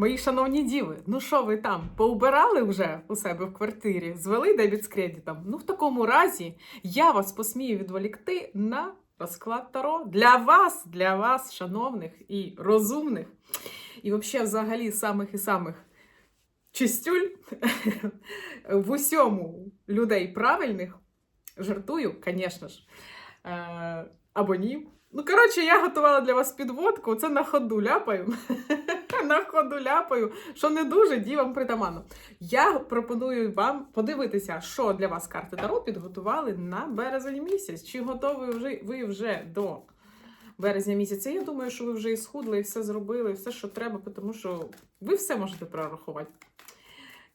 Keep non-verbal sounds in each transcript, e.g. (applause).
Мої шановні діви, ну що ви там, поубирали вже у себе в квартирі, звели дебіт з кредитом? Ну, в такому разі я вас посмію відволікти на розклад Таро для вас, для вас, шановних і розумних, і взагалі, взагалі, самих і самих чистюль (laughs) в усьому людей правильних. Жартую, звісно ж. Е, або ні. Ну, коротше, я готувала для вас підводку, це на ходу ляпаю. (laughs) (laughs) на ходу ляпаю, що не дуже дівам притаманно. Я пропоную вам подивитися, що для вас карти Таро підготували на березень місяць. Чи готові вже, ви вже до березня місяця? Я думаю, що ви вже і схудли, і все зробили, і все, що треба, тому що ви все можете прорахувати.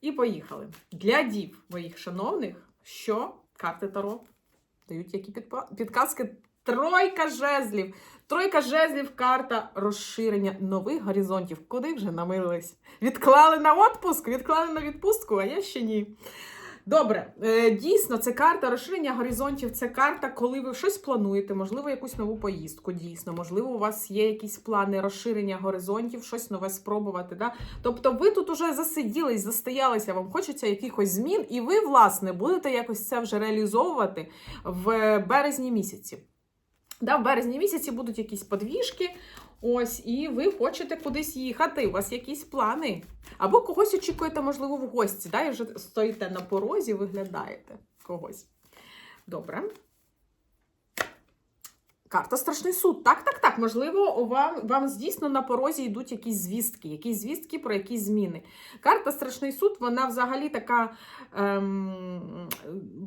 І поїхали. Для дів моїх шановних, що карти Таро дають які підказки. Тройка жезлів. Тройка жезлів карта розширення нових горизонтів. Куди вже намилились? Відклали на отпуск, відклали на відпустку, а я ще ні. Добре, е, дійсно, це карта розширення горизонтів. Це карта, коли ви щось плануєте, можливо, якусь нову поїздку. Дійсно, можливо, у вас є якісь плани розширення горизонтів, щось нове спробувати. Да? Тобто, ви тут уже засиділись, застоялися, вам хочеться якихось змін, і ви, власне, будете якось це вже реалізовувати в березні місяці. Да, в березні місяці будуть якісь подвіжки, ось, і ви хочете кудись їхати. У вас якісь плани. Або когось очікуєте, можливо, в гості. Да, і вже стоїте на порозі, виглядаєте когось. Добре. Карта Страшний суд. Так, так, так. Можливо, вам, вам дійсно на порозі йдуть якісь звістки, якісь звістки про якісь зміни. Карта Страшний суд, вона взагалі така ем,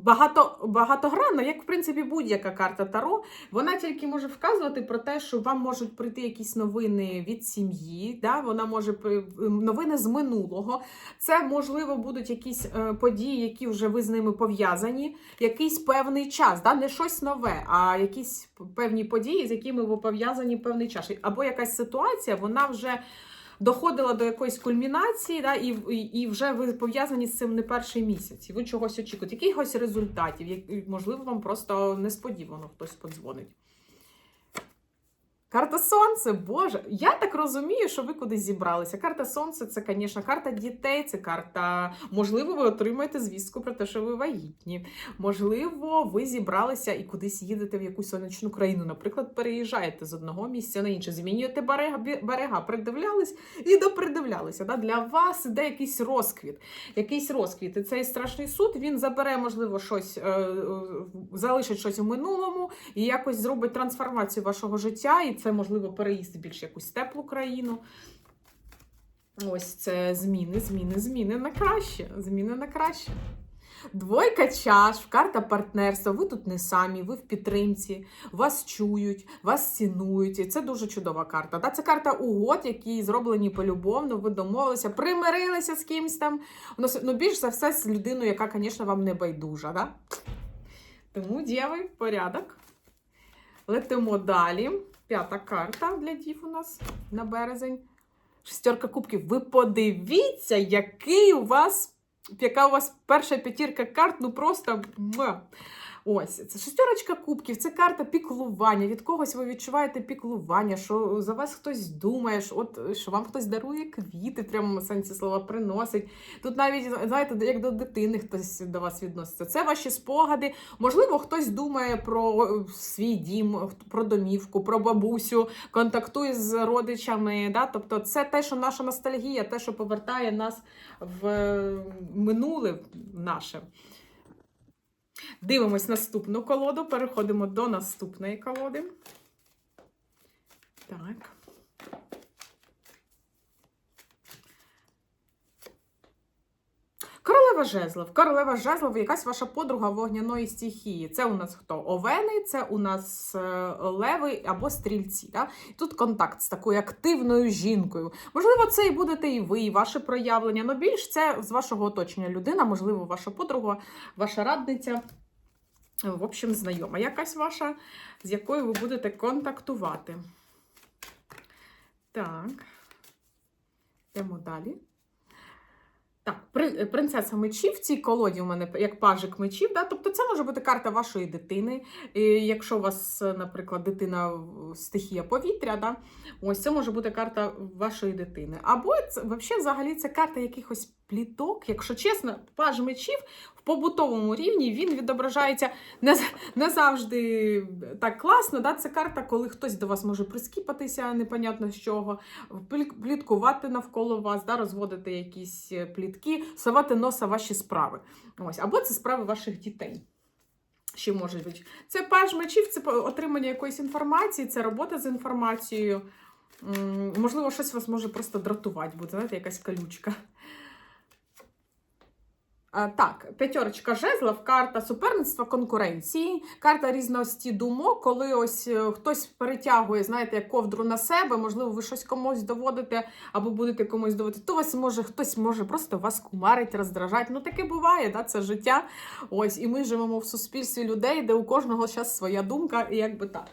багато, багатогранна, як в принципі будь-яка карта Таро. Вона тільки може вказувати про те, що вам можуть прийти якісь новини від сім'ї, да? вона може новини з минулого. Це, можливо, будуть якісь е, події, які вже ви з ними пов'язані, якийсь певний час, да? не щось нове, а якісь певні події, з якими ви пов'язані певний час. Або якась ситуація, вона вже. Доходила до якоїсь кульмінації, да, і, і, вже ви пов'язані з цим не перший місяць, і ви чогось очікуєте, якихось результатів, можливо, вам просто несподівано хтось подзвонить. Карта Сонце, Боже, я так розумію, що ви кудись зібралися. Карта Сонце це, звісно, карта дітей, це карта. Можливо, ви отримаєте звістку про те, що ви вагітні. Можливо, ви зібралися і кудись їдете в якусь сонячну країну. Наприклад, переїжджаєте з одного місця на інше, змінюєте берега, берега придивлялись і допридивлялися. Да? Для вас іде якийсь розквіт. Якийсь розквіт. І цей страшний суд він забере, можливо, щось, е, е, залишить щось у минулому і якось зробить трансформацію вашого життя, і це можливо переїзд в більш якусь теплу країну. Ось це зміни, зміни, зміни на краще. Зміни на краще. Двойка чаш, карта партнерства. Ви тут не самі, ви в підтримці, вас чують, вас цінують. І це дуже чудова карта. Та це карта угод, які зроблені полюбовно, ви домовилися, примирилися з кимось там. Ну, Ну, більш за все з людиною, яка, звісно, вам не байдужа. Да? Тому, діви, порядок. Летимо далі. П'ята карта для дів у нас на березень. Шестерка кубків. Ви подивіться, який у вас, яка у вас перша п'ятірка карт, ну просто. Ось, це шестерочка кубків, це карта піклування. Від когось ви відчуваєте піклування, що за вас хтось думає, що, от, що вам хтось дарує квіти, в прямому сенсі слова приносить. Тут навіть, знаєте, як до дитини хтось до вас відноситься. Це ваші спогади. Можливо, хтось думає про свій дім, про домівку, про бабусю, контактує з родичами. Да? Тобто, це те, що наша ностальгія, те, що повертає нас в минуле наше. Дивимось наступну колоду, переходимо до наступної колоди. Так. Королева жезлов. Королева жезлов, якась ваша подруга вогняної стихії. Це у нас хто? Овени, це у нас е, леви або стрільці. Да? Тут контакт з такою активною жінкою. Можливо, це і будете і ви, і ваше проявлення. але більш це з вашого оточення людина, можливо, ваша подруга, ваша радниця. В общем, знайома якась ваша, з якою ви будете контактувати. Так. Йдемо далі. Так, принцеса мечів в цій колоді у мене як пажик мечів. Да? Тобто це може бути карта вашої дитини. І якщо у вас, е, наприклад, дитина стихія повітря, да? ось це може бути карта вашої дитини. Або це взагалі це карта якихось пліток. Якщо чесно, паж мечів в побутовому рівні він відображається не, не завжди так класно. Да? Це карта, коли хтось до вас може прискіпатися, непонятно з чого, плі- пліткувати навколо вас, да? розводити якісь е, плітки, совати носа ваші справи. Ось. Або це справи ваших дітей. Ще може бути. Це паж мечів, це отримання якоїсь інформації, це робота з інформацією. Можливо, щось вас може просто дратувати, буде, знаєте, якась колючка. А, так, п'ятерочка жезлов, карта суперництва конкуренції, карта різності думок, коли ось е, хтось перетягує, знаєте, як ковдру на себе, можливо, ви щось комусь доводите або будете комусь доводити, то вас може хтось може просто вас кумарить, роздражати. Ну таке буває, да? це життя. Ось, і ми живемо в суспільстві людей, де у кожного зараз своя думка, і якби так.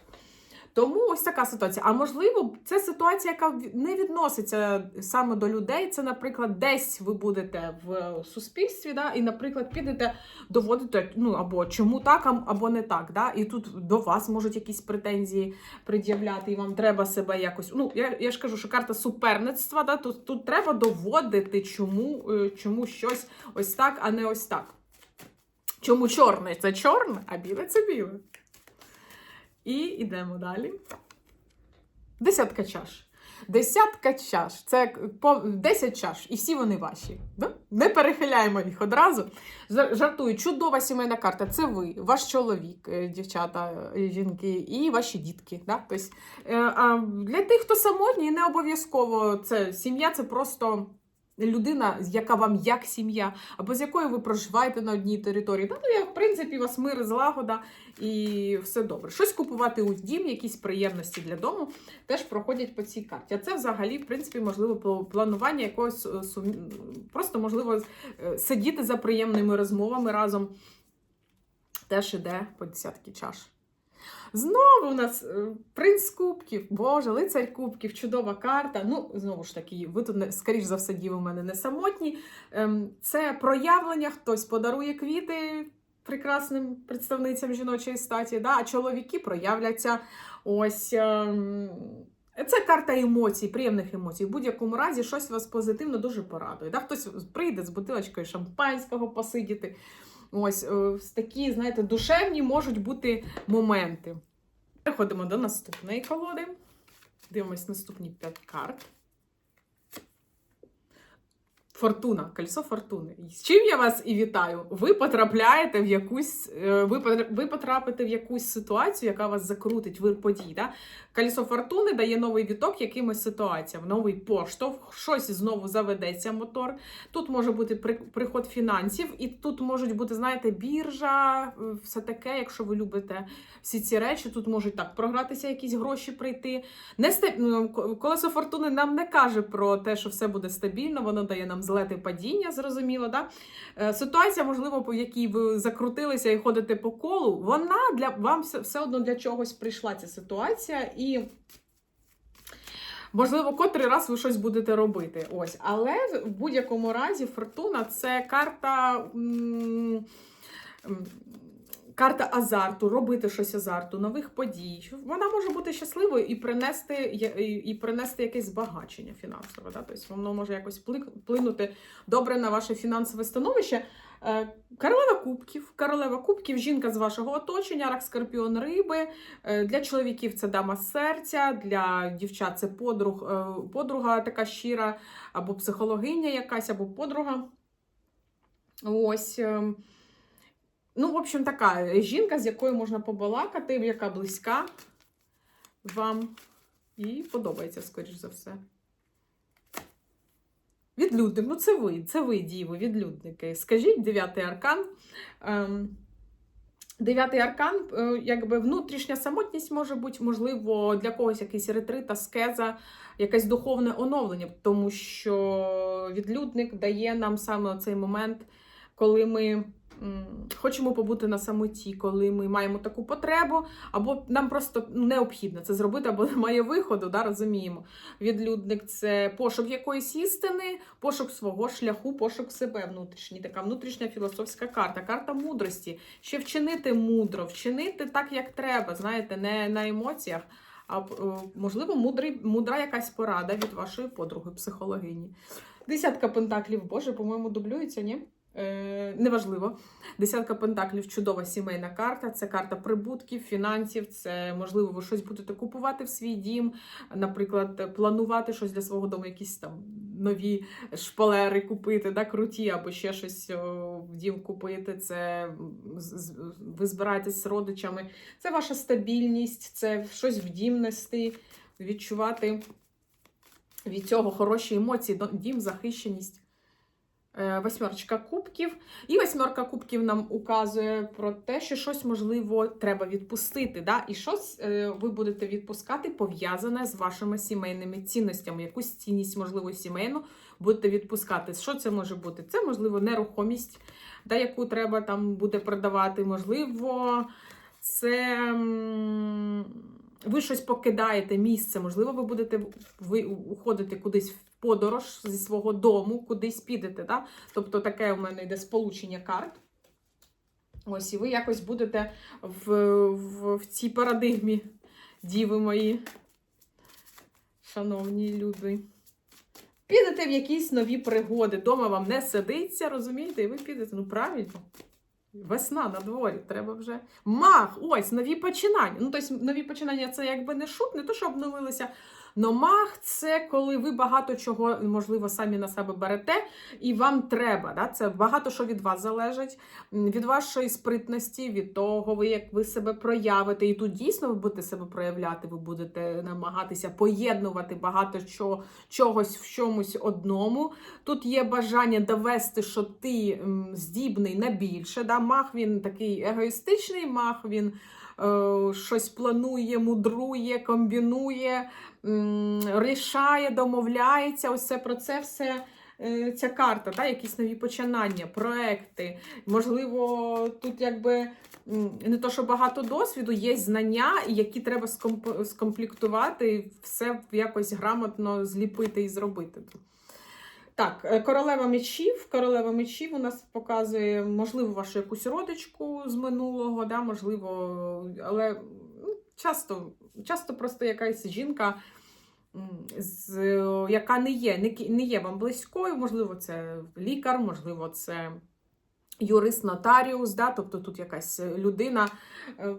Тому ось така ситуація. А можливо, це ситуація, яка не відноситься саме до людей. Це, наприклад, десь ви будете в суспільстві, да, і, наприклад, підете доводити, ну або чому так, або не так. Да, і тут до вас можуть якісь претензії пред'являти, і вам треба себе якось. Ну, я, я ж кажу, що карта суперництва, да, тут, тут треба доводити, чому, е, чому щось ось так, а не ось так. Чому чорне це чорне, а біле це біле. І йдемо далі. Десятка чаш. Десятка чаш. Це по 10 чаш, і всі вони ваші. Не перехиляємо їх одразу. Жартую, чудова сімейна карта. Це ви, ваш чоловік, е, дівчата, е, жінки, і ваші дітки. Тобто, для тих, хто самотній, не обов'язково це сім'я, це просто. Людина, яка вам як сім'я, або з якою ви проживаєте на одній території. Та, я, в принципі, у вас мир, злагода і все добре. Щось купувати у дім, якісь приємності для дому теж проходять по цій карті. А це взагалі, в принципі, можливо, пл- планування якогось е, просто можливо е, сидіти за приємними розмовами разом. Теж іде по десятки чаш. Знову у нас е, принц кубків, Боже, лицарь кубків, чудова карта. Ну, знову ж таки, ви тут, скоріш за все, діви у мене не самотні. Ем, Це проявлення, хтось подарує квіти прекрасним представницям жіночої статі, да? а чоловіки проявляться ось. ем, Це карта емоцій, приємних емоцій. В будь-якому разі щось вас позитивно дуже порадує. Да? Хтось прийде з бутилочкою шампанського посидіти. Ось е, такі, знаєте, душевні можуть бути моменти. Переходимо до наступної колоди. Дивимось наступні 5 карт. Фортуна, кольцо фортуни. З чим я вас і вітаю? Ви потрапляєте в якусь, е, ви, потра- потрапите в якусь ситуацію, яка вас закрутить в подій. Да? Кольцо фортуни дає новий віток якимось ситуаціям, новий поштовх, щось знову заведеться мотор. Тут може бути при- приход фінансів, і тут можуть бути, знаєте, біржа, е, все таке, якщо ви любите всі ці речі, тут можуть так програтися якісь гроші прийти. Не ста- ну, Колесо фортуни нам не каже про те, що все буде стабільно, воно дає нам злети падіння, зрозуміло. Да? Е, Ситуація, можливо, по якій ви закрутилися і ходите по колу, вона для вам все, одно для чогось прийшла ця ситуація. І Можливо, котрий раз ви щось будете робити. Ось, але в будь-якому разі фортуна це карта. м, Карта азарту, робити щось азарту, нових подій. Вона може бути щасливою і принести, і, принести якесь збагачення фінансове. Да? Тобто воно може якось вплинути добре на ваше фінансове становище. Е, Королева кубків. Королева кубків, жінка з вашого оточення, рак скорпіон риби. Е, Для чоловіків це дама серця, для дівчат це подруг, е, подруга така щира, або психологиня якась, або подруга. Ось. Ну, в общем, така жінка, з якою можна побалакати, яка близька вам і подобається, скоріш за все. Відлюдник, ну це ви, це ви, діви, відлюдники. Скажіть дев'ятий аркан. Ем, Дев'ятий аркан, е, якби внутрішня самотність може бути, можливо, для когось якийсь ретрит, аскеза, якесь духовне оновлення, тому що відлюдник дає нам саме цей момент, коли ми хочемо побути на самоті, коли ми маємо таку потребу, або нам просто необхідно це зробити, або (laughs) немає виходу, да, розуміємо. Відлюдник це пошук якоїсь істини, пошук свого шляху, пошук себе внутрішній. Така внутрішня філософська карта, карта мудрості. Ще вчинити мудро, вчинити так, як треба, знаєте, не на емоціях. А е, можливо, мудрий, мудра якась порада від вашої подруги, психологині. Десятка пентаклів, боже, по-моєму, дублюється, ні? Е, неважливо. Десятка пентаклів чудова сімейна карта. Це карта прибутків, фінансів. Це можливо, ви щось будете купувати в свій дім, наприклад, планувати щось для свого дому, якісь там нові шпалери купити, да, круті, або ще щось в дім купити. Це ви збираєтесь з родичами. Це ваша стабільність, це щось в дім нести, відчувати від цього хороші емоції, дім, захищеність. Е, Восьмерочка кубків. І восьмерка кубків нам указує про те, що щось можливо треба відпустити. Да? І щось е, ви будете відпускати пов'язане з вашими сімейними цінностями. Якусь цінність, можливо, сімейну будете відпускати. Що це може бути? Це, можливо, нерухомість, да, яку треба там буде продавати. Можливо, це. Ви щось покидаєте місце, можливо, ви будете ви уходити кудись в подорож зі свого дому, кудись підете. Да? Тобто таке у мене йде сполучення карт. Ось, і ви якось будете в, в, в цій парадигмі, діви мої, шановні люди. Підете в якісь нові пригоди. Дома вам не сидиться, розумієте? І ви підете. Ну, правильно. Весна на дворі, треба вже. Мах! Ось нові починання. Ну, тобто, нові починання це якби не шут, не то, що обновилися. Но мах це коли ви багато чого, можливо, самі на себе берете, і вам треба. Да? Це багато що від вас залежить, від вашої спритності, від того, як ви себе проявите. І тут дійсно ви будете себе проявляти, ви будете намагатися поєднувати багато чого, чогось в чомусь одному. Тут є бажання довести, що ти здібний на більше. Да? Мах він такий егоїстичний, мах він щось планує, мудрує, комбінує, рішає, домовляється. Ось це про це все. е, Ця карта, да, якісь нові починання, проекти. Можливо, тут якби не то, що багато досвіду, є знання, які треба скомп- скомплектувати, все якось грамотно зліпити і зробити. Так, е, королева мечів. Королева мечів у нас показує, можливо, вашу якусь родичку з минулого, да, можливо, але ну, часто, часто просто якась жінка, з, яка не є, не, не є вам близькою, можливо, це лікар, можливо, це юрист нотаріус, да, тобто тут якась людина, е,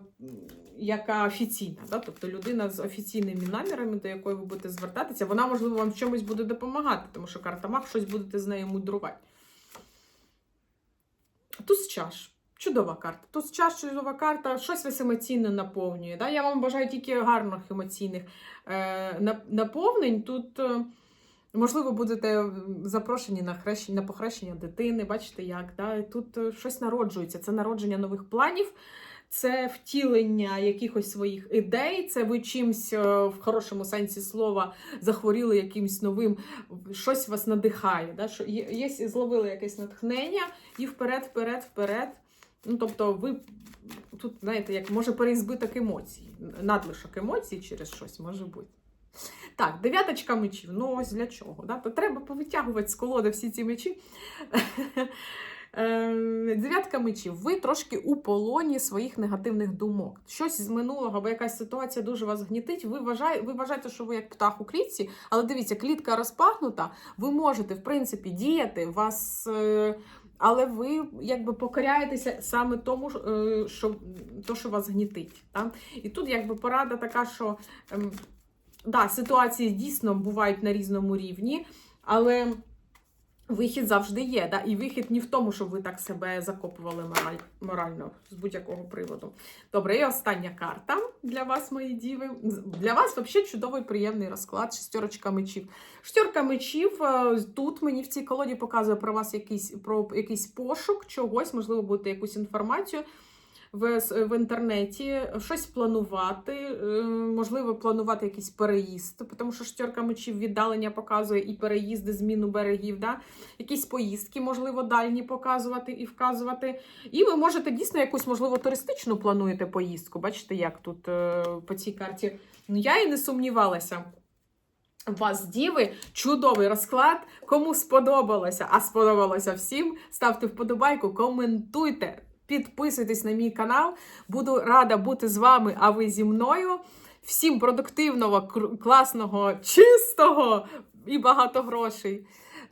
яка офіційна, да, тобто людина з офіційними намірами, до якої ви будете звертатися, вона, можливо, вам в чомусь буде допомагати, тому що карта маг щось будете з нею мудрувати. Туз чаш. Чудова карта. Туз чаш, чудова карта, щось вас емоційно наповнює. Да? Я вам бажаю тільки гарних емоційних е, наповнень. Тут. Можливо, будете запрошені на хрещення, на похрещення дитини, бачите, як да? Тут е, щось народжується. Це народження нових планів, це втілення якихось своїх ідей. Це ви чимсь е, в хорошому сенсі слова захворіли якимсь новим, щось вас надихає. Да? Що є, зловили якесь натхнення і вперед, вперед, вперед. Ну, тобто, ви тут, знаєте, як може переізбиток емоцій, надлишок емоцій через щось може бути. Так, дев'яточка мечів. Ну ось для чого? Да? То треба повитягувати з колоди всі ці мечі. (laughs) Ем, Дев'ятка мечів. Ви трошки у полоні своїх негативних думок. Щось з минулого, або якась ситуація дуже вас гнітить. Ви, вважає, ви вважаєте, що ви як птах у клітці, але дивіться, клітка розпахнута, ви можете, в принципі, діяти, вас. е, Але ви якби покоряєтеся саме тому, е, що, то, що вас гнітить. Так? І тут якби порада така, що ем, да, ситуації дійсно бувають на різному рівні, але вихід завжди є. Да? І вихід не в тому, що ви так себе закопували мораль, морально з будь-якого приводу. Добре, і остання карта для вас, мої діви. Для вас взагалі чудовий приємний розклад. Шестерочка мечів. Шестерка мечів е, тут мені в цій колоді показує про вас якийсь, про якийсь пошук чогось, можливо, будете якусь інформацію. В, в інтернеті, щось планувати, е, можливо, планувати якийсь переїзд, тому що шторка мечів віддалення показує і переїзди, зміну берегів, да? якісь поїздки, можливо, дальні показувати і вказувати. І ви можете дійсно якусь, можливо, туристичну плануєте поїздку. Бачите, як тут е, по цій карті. Ну, я і не сумнівалася. Вас діви, чудовий розклад. Кому сподобалося, а сподобалося всім, ставте вподобайку, коментуйте, підписуйтесь на мій канал. Буду рада бути з вами, а ви зі мною. Всім продуктивного, класного, чистого і багато грошей,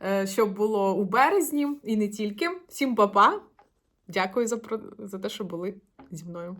е, щоб було у березні і не тільки. Всім па-па. Дякую за, про- за те, що були зі мною.